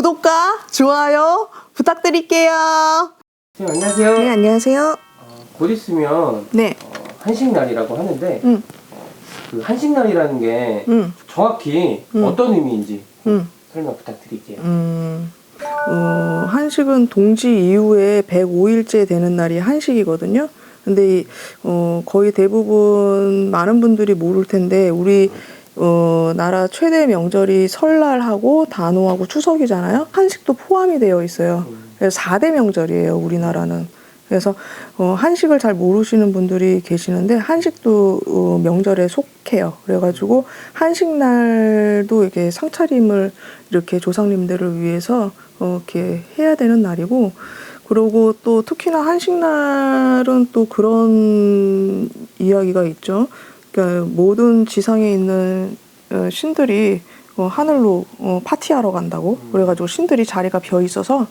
구독과 좋아요 부탁드릴게요. 네, 안녕하세요. 네, 안녕하세요. 어, 곧 있으면 네. 어, 한식날이라고 하는데 응. 그 한식날이라는 게 응. 정확히 응. 어떤 의미인지 음. 설명 부탁드릴게요. 음. 어, 한식은 동지 이후에 105일째 되는 날이 한식이거든요. 근데 이, 어, 거의 대부분 많은 분들이 모를 텐데 우리 어, 나라 최대 명절이 설날하고 단오하고 추석이잖아요. 한식도 포함이 되어 있어요. 그래서 4대 명절이에요, 우리나라는. 그래서 어, 한식을 잘 모르시는 분들이 계시는데 한식도 어, 명절에 속해요. 그래가지고 한식 날도 이렇게 상차림을 이렇게 조상님들을 위해서 어, 이렇게 해야 되는 날이고 그리고 또 특히나 한식 날은 또 그런 이야기가 있죠. 그러니까 모든 지상에 있는 어, 신들이 어, 하늘로 어, 파티하러 간다고? 그래가지고 신들이 자리가 비어 있어서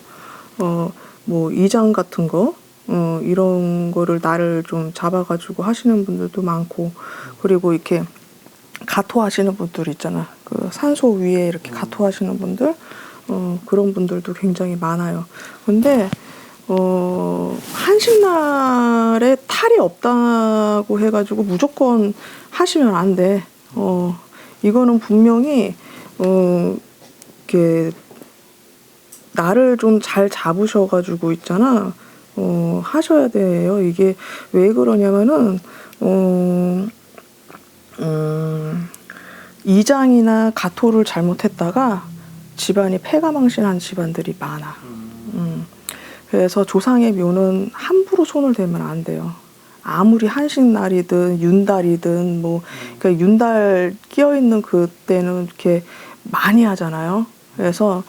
어, 뭐 이장 같은 거 어, 이런 거를 나를 좀 잡아가지고 하시는 분들도 많고 그리고 이렇게 가토 하시는 분들 있잖아. 그 산소 위에 이렇게 가토 하시는 분들 어, 그런 분들도 굉장히 많아요. 근데 어, 한식날에 탈이 없다고 해가지고 무조건 하시면 안 돼. 어, 이거는 분명히, 어, 이렇게, 나를 좀 잘 잡으셔가지고 있잖아. 어, 하셔야 돼요. 이게 왜 그러냐면은, 어, 음, 이장이나 가토를 잘못했다가 집안이 폐가망신한 집안들이 많아. 음. 그래서 조상의 묘는 함부로 손을 대면 안 돼요. 아무리 한식날이든 윤달이든 뭐 그러니까 윤달 끼어 있는 그때는 이렇게 많이 하잖아요. 그래서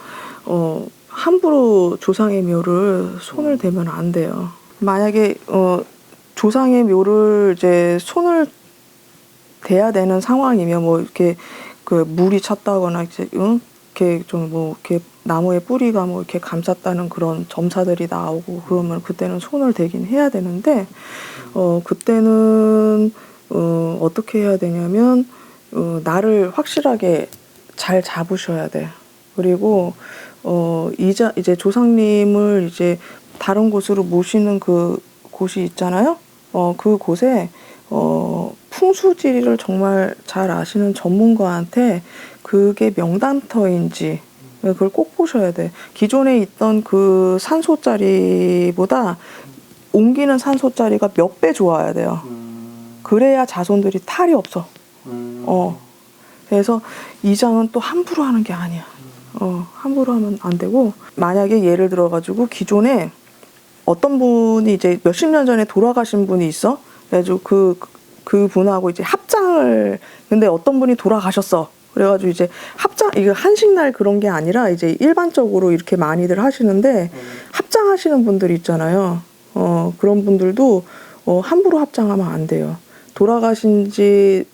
어 함부로 조상의 묘를 손을 대면 안 돼요. 만약에 어 조상의 묘를 이제 손을 대야 되는 상황이면 뭐 이렇게 그 물이 찼다거나 이제 응? 이렇게 좀 뭐 이렇게 나무의 뿌리가 뭐 이렇게 감쌌다는 그런 점사들이 나오고 그러면 그때는 손을 대긴 해야 되는데 어 그때는 어 어떻게 해야 되냐면 어 나를 확실하게 잘 잡으셔야 돼. 그리고 어 이자 이제 조상님을 이제 다른 곳으로 모시는 그 곳이 있잖아요. 어 그 곳에 어 풍수지리를 정말 잘 아시는 전문가한테 그게 명단터인지 그걸 꼭 보셔야 돼. 기존에 있던 그 산소짜리보다 옮기는 산소짜리가 몇 배 좋아야 돼요. 그래야 자손들이 탈이 없어. 어. 그래서 이장은 또 함부로 하는 게 아니야. 어, 함부로 하면 안 되고 만약에 예를 들어 가지고 기존에 어떤 분이 이제 몇십 년 전에 돌아가신 분이 있어. 그래가지고 그, 그 분하고 이제 합장을, 근데 어떤 분이 돌아가셨어. 그래가지고 이제 합장, 이거 한식날 그런 게 아니라 이제 일반적으로 이렇게 많이들 하시는데 합장하시는 분들 있잖아요. 어, 그런 분들도 어, 함부로 합장하면 안 돼요. 돌아가신 지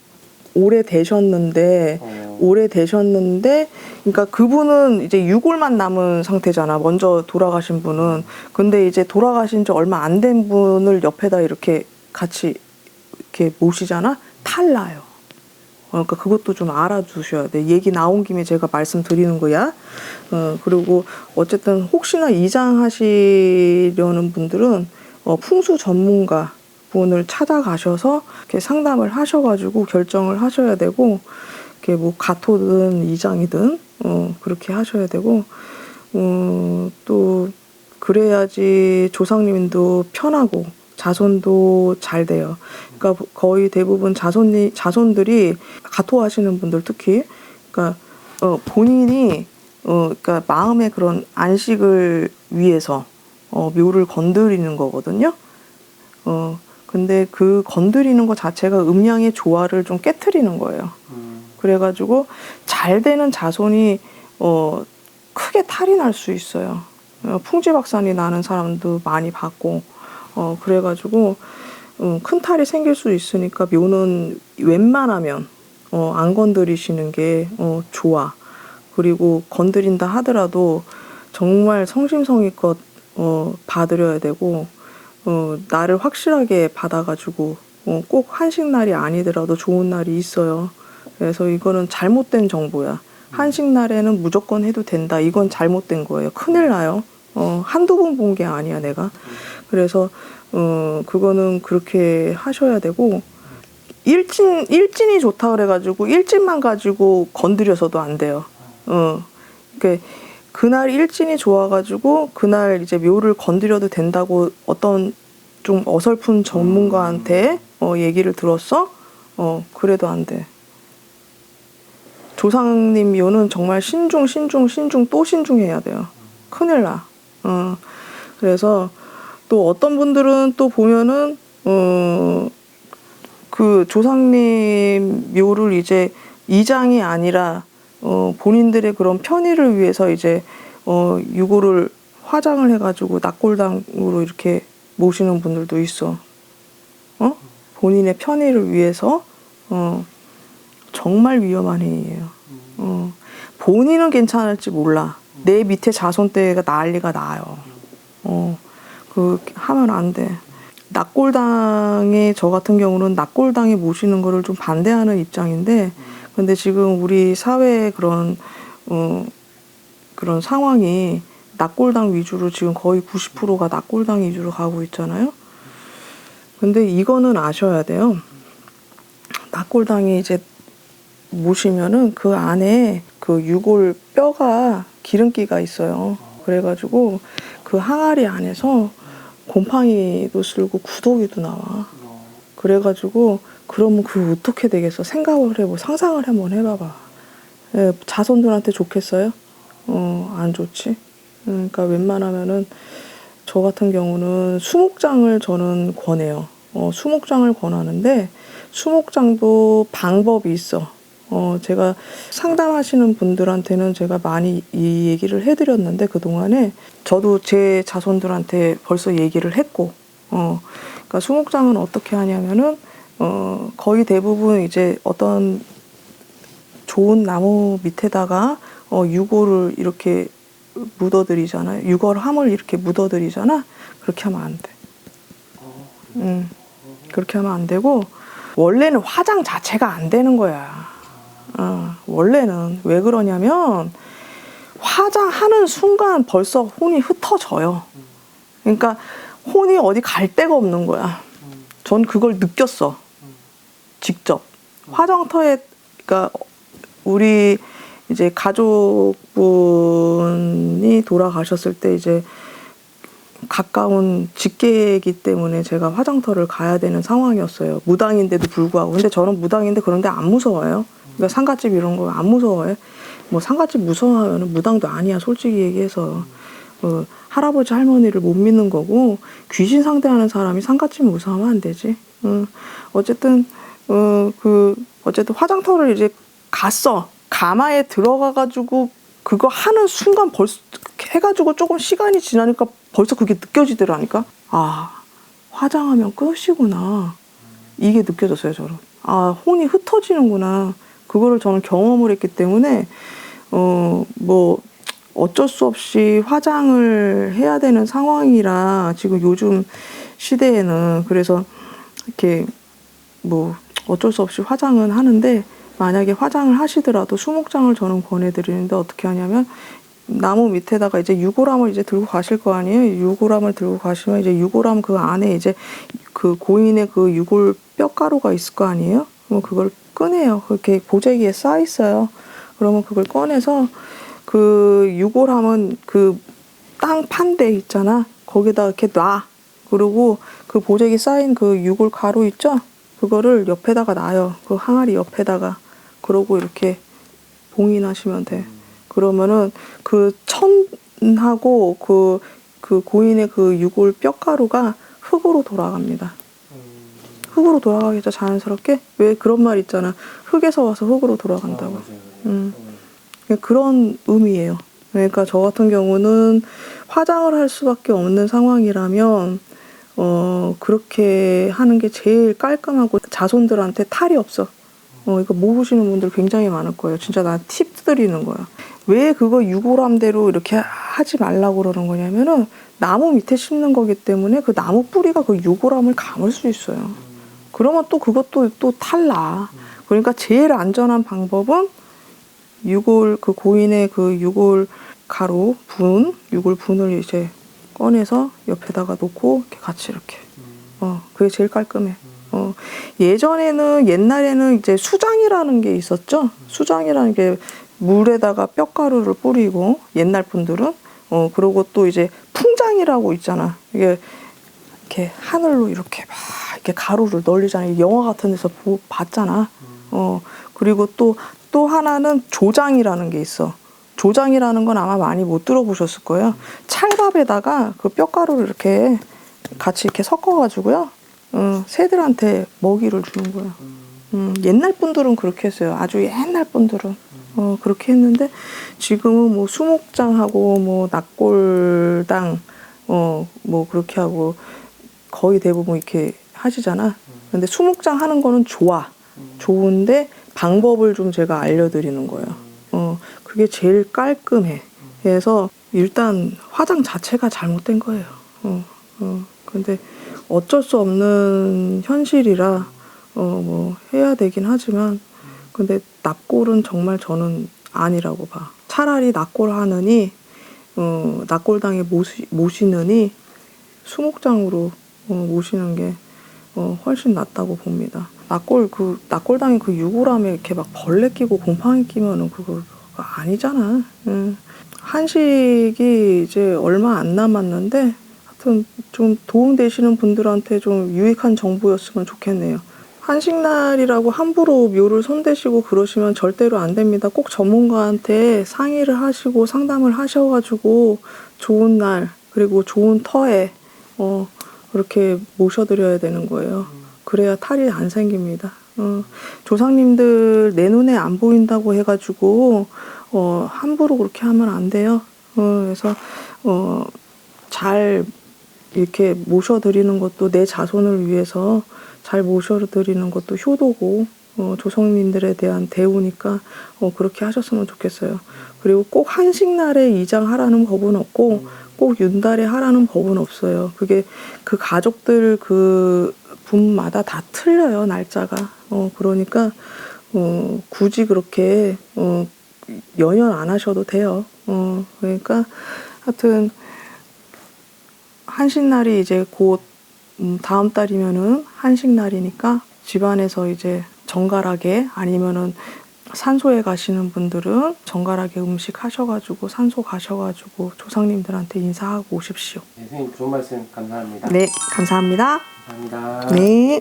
오래 되셨는데, 어. 오래 되셨는데, 그러니까 그분은 이제 유골만 남은 상태잖아. 먼저 돌아가신 분은. 근데 이제 돌아가신 지 얼마 안 된 분을 옆에다 이렇게 같이 이렇게 모시잖아. 탈나요. 어, 그러니까 그것도 좀 알아두셔야 돼. 얘기 나온 김에 제가 말씀드리는 거야. 어, 그리고 어쨌든 혹시나 이장하시려는 분들은 어, 풍수 전문가 분을 찾아가셔서 이렇게 상담을 하셔가지고 결정을 하셔야 되고, 이렇게 뭐 가토든 이장이든 어, 그렇게 하셔야 되고, 어, 또 그래야지 조상님도 편하고 자손도 잘 돼요. 그러니까 거의 대부분 자손이 자손들이 가토하시는 분들 특히 그러니까 어, 본인이 어, 그러니까 마음의 그런 안식을 위해서 어, 묘를 건드리는 거거든요. 어, 근데 그 건드리는 것 자체가 음양의 조화를 좀 깨트리는 거예요. 그래가지고 잘 되는 자손이 어, 크게 탈이 날 수 있어요. 어, 풍지박산이 나는 사람도 많이 봤고, 어, 그래가지고 어, 큰 탈이 생길 수 있으니까 묘는 웬만하면 어, 안 건드리시는 게 어, 좋아. 그리고 건드린다 하더라도 정말 성심성의껏 어, 봐드려야 되고 어, 나를 확실하게 받아가지고 어, 꼭 한식 날이 아니더라도 좋은 날이 있어요. 그래서 이거는 잘못된 정보야. 한식 날에는 무조건 해도 된다. 이건 잘못된 거예요. 큰일 나요. 어, 한두 번 본 게 아니야, 내가. 그래서, 어, 그거는 그렇게 하셔야 되고, 일진, 일진이 좋다 그래가지고, 일진만 가지고 건드려서도 안 돼요. 어, 그, 그날 일진이 좋아가지고, 그날 이제 묘를 건드려도 된다고 어떤 좀 어설픈 전문가한테 어, 얘기를 들었어? 어, 그래도 안 돼. 조상님 묘는 정말 신중, 신중, 신중, 또 신중해야 돼요. 큰일 나. 어, 그래서 또 어떤 분들은 또 보면은, 어, 그 조상님 묘를 이제 이장이 아니라, 어, 본인들의 그런 편의를 위해서 이제, 어, 유고를 화장을 해가지고 낙골당으로 이렇게 모시는 분들도 있어. 어? 본인의 편의를 위해서, 어, 정말 위험한 행위예요. 어, 본인은 괜찮을지 몰라. 내 밑에 자손대가 난리가 나요. 어, 그 하면 안 돼. 낙골당에 저 같은 경우는 낙골당에 모시는 거를 좀 반대하는 입장인데, 근데 지금 우리 사회의 그런 어, 그런 상황이 낙골당 위주로 지금 거의 90%가 낙골당 위주로 가고 있잖아요. 근데 이거는 아셔야 돼요. 낙골당에 이제 모시면은 그 안에 그 유골 뼈가 기름기가 있어요. 그래가지고 그 항아리 안에서 곰팡이도 쓸고 구더기도 나와. 그래가지고 그러면 그 어떻게 되겠어? 생각을 해보, 상상을 한번 해봐봐. 예, 자손들한테 좋겠어요? 어, 안 좋지. 그러니까 웬만하면은 저 같은 경우는 수목장을 저는 권해요. 어, 수목장을 권하는데 수목장도 방법이 있어. 어, 제가 상담하시는 분들한테는 제가 많이 이 얘기를 해드렸는데 그동안에 저도 제 자손들한테 벌써 얘기를 했고, 어, 그러니까 수목장은 어떻게 하냐면은, 어, 거의 대부분 이제 어떤 좋은 나무 밑에다가 어, 유골을 이렇게 묻어드리잖아요. 유골함을 이렇게 묻어드리잖아. 그렇게 하면 안 돼. 음, 그렇게 하면 안 되고 원래는 화장 자체가 안 되는 거야. 어, 원래는 왜 그러냐면 화장하는 순간 벌써 혼이 흩어져요. 그러니까 혼이 어디 갈 데가 없는 거야. 전 그걸 느꼈어. 직접 화장터에 그러니까 우리 이제 가족분이 돌아가셨을 때 이제 가까운 직계이기 때문에 제가 화장터를 가야 되는 상황이었어요. 무당인데도 불구하고. 근데 저는 무당인데 그런데 안 무서워요. 그러니까 상갓집 이런 거 안 무서워요. 뭐 상갓집 무서워하면 무당도 아니야. 솔직히 얘기해서. 어, 할아버지 할머니를 못 믿는 거고 귀신 상대하는 사람이 상갓집 무서워하면 안 되지. 어, 어쨌든 어, 그 어쨌든 화장터를 이제 갔어. 가마에 들어가 가지고 그거 하는 순간 벌써 해가지고 조금 시간이 지나니까 벌써 그게 느껴지더라니까. 아 화장하면 끝이구나. 이게 느껴졌어요 저는. 아 혼이 흩어지는구나. 그거를 저는 경험을 했기 때문에 어 뭐 어쩔 수 없이 화장을 해야 되는 상황이라 지금 요즘 시대에는 그래서 이렇게 뭐 어쩔 수 없이 화장은 하는데 만약에 화장을 하시더라도 수목장을 저는 권해드리는데 어떻게 하냐면 나무 밑에다가 이제 유골함을 이제 들고 가실 거 아니에요. 유골함을 들고 가시면 이제 유골함 그 안에 이제 그 고인의 그 유골 뼈가루가 있을 거 아니에요. 그럼 그걸 꺼내요. 그렇게 보재기에 쌓여 있어요. 그러면 그걸 꺼내서 그 유골함은 그 땅 판대 있잖아. 거기다 이렇게 놔. 그리고 그 보재기 쌓인 그 유골 가루 있죠? 그거를 옆에다가 놔요. 그 항아리 옆에다가. 그러고 이렇게 봉인하시면 돼. 그러면은 그 천하고 그, 그 고인의 그 유골 뼈가루가 흙으로 돌아갑니다. 흙으로 돌아가겠죠, 자연스럽게? 왜 그런 말 있잖아. 흙에서 와서 흙으로 돌아간다고. 음. 그러니까 그런 의미예요. 그러니까 저 같은 경우는 화장을 할 수밖에 없는 상황이라면 어 그렇게 하는 게 제일 깔끔하고 자손들한테 탈이 없어. 어 이거 모르시는 분들 굉장히 많을 거예요. 진짜 나 팁 드리는 거야. 왜 그거 유골함대로 이렇게 하지 말라고 그러는 거냐면은 나무 밑에 심는 거기 때문에 그 나무 뿌리가 그 유골함을 감을 수 있어요. 그러면 또 그것도 또 탈나. 그러니까 제일 안전한 방법은 유골 그 고인의 그 유골 가루 분 유골 분을 이제 꺼내서 옆에다가 놓고 이렇게 같이 이렇게 어 그게 제일 깔끔해. 어 예전에는 옛날에는 이제 수장이라는 게 있었죠. 수장이라는 게 물에다가 뼈가루를 뿌리고 옛날 분들은 어 그리고 또 이제 풍장이라고 있잖아. 이게 이렇게 하늘로 이렇게 막 이렇게 가루를 널리잖아요. 영화 같은 데서 보, 봤잖아. 어 그리고 또또 하나는 조장이라는 게 있어. 조장이라는 건 아마 많이 못 들어보셨을 거예요. 찰밥에다가 그 뼈가루를 이렇게 같이 이렇게 섞어가지고요. 어, 새들한테 먹이를 주는 거야. 음, 옛날 분들은 그렇게 했어요. 아주 옛날 분들은 어, 그렇게 했는데 지금은 뭐 수목장하고 뭐 낙골당 어, 뭐 그렇게 하고 거의 대부분 이렇게 하시잖아. 근데 수목장 하는 거는 좋아. 좋은데 방법을 좀 제가 알려드리는 거예요. 어, 그게 제일 깔끔해. 그래서 일단 화장 자체가 잘못된 거예요. 어, 어, 근데 어쩔 수 없는 현실이라 어, 뭐 해야 되긴 하지만 근데 납골은 정말 저는 아니라고 봐. 차라리 납골 하느니 어, 납골당에 모시, 모시느니 수목장으로 어, 모시는 게 어, 훨씬 낫다고 봅니다. 납골 그 납골당에 그 유골함에 이렇게 막 벌레 끼고 곰팡이 끼면은 그거, 그거 아니잖아. 응. 한식이 이제 얼마 안 남았는데 하여튼 좀 도움 되시는 분들한테 좀 유익한 정보였으면 좋겠네요. 한식날이라고 함부로 묘를 손대시고 그러시면 절대로 안 됩니다. 꼭 전문가한테 상의를 하시고 상담을 하셔가지고 좋은 날 그리고 좋은 터에 어, 그렇게 모셔드려야 되는 거예요. 그래야 탈이 안 생깁니다. 어, 조상님들 내 눈에 안 보인다고 해가지고 어, 함부로 그렇게 하면 안 돼요. 어, 그래서 어, 잘 이렇게 모셔드리는 것도 내 자손을 위해서 잘 모셔드리는 것도 효도고 어, 조상님들에 대한 대우니까 어, 그렇게 하셨으면 좋겠어요. 그리고 꼭 한식날에 이장하라는 법은 없고 꼭 윤달에 하라는 법은 없어요. 그게 그 가족들 그 분마다 다 틀려요 날짜가. 어, 그러니까 어, 굳이 그렇게 어, 연연 안 하셔도 돼요. 어, 그러니까 하여튼 한식날이 이제 곧 음, 다음 달이면은 한식날이니까 집안에서 이제 정갈하게 아니면은 산소에 가시는 분들은 정갈하게 음식 하셔가지고 산소 가셔가지고 조상님들한테 인사하고 오십시오. 네, 선생님 좋은 말씀 감사합니다. 네, 감사합니다. 감사합니다. 네.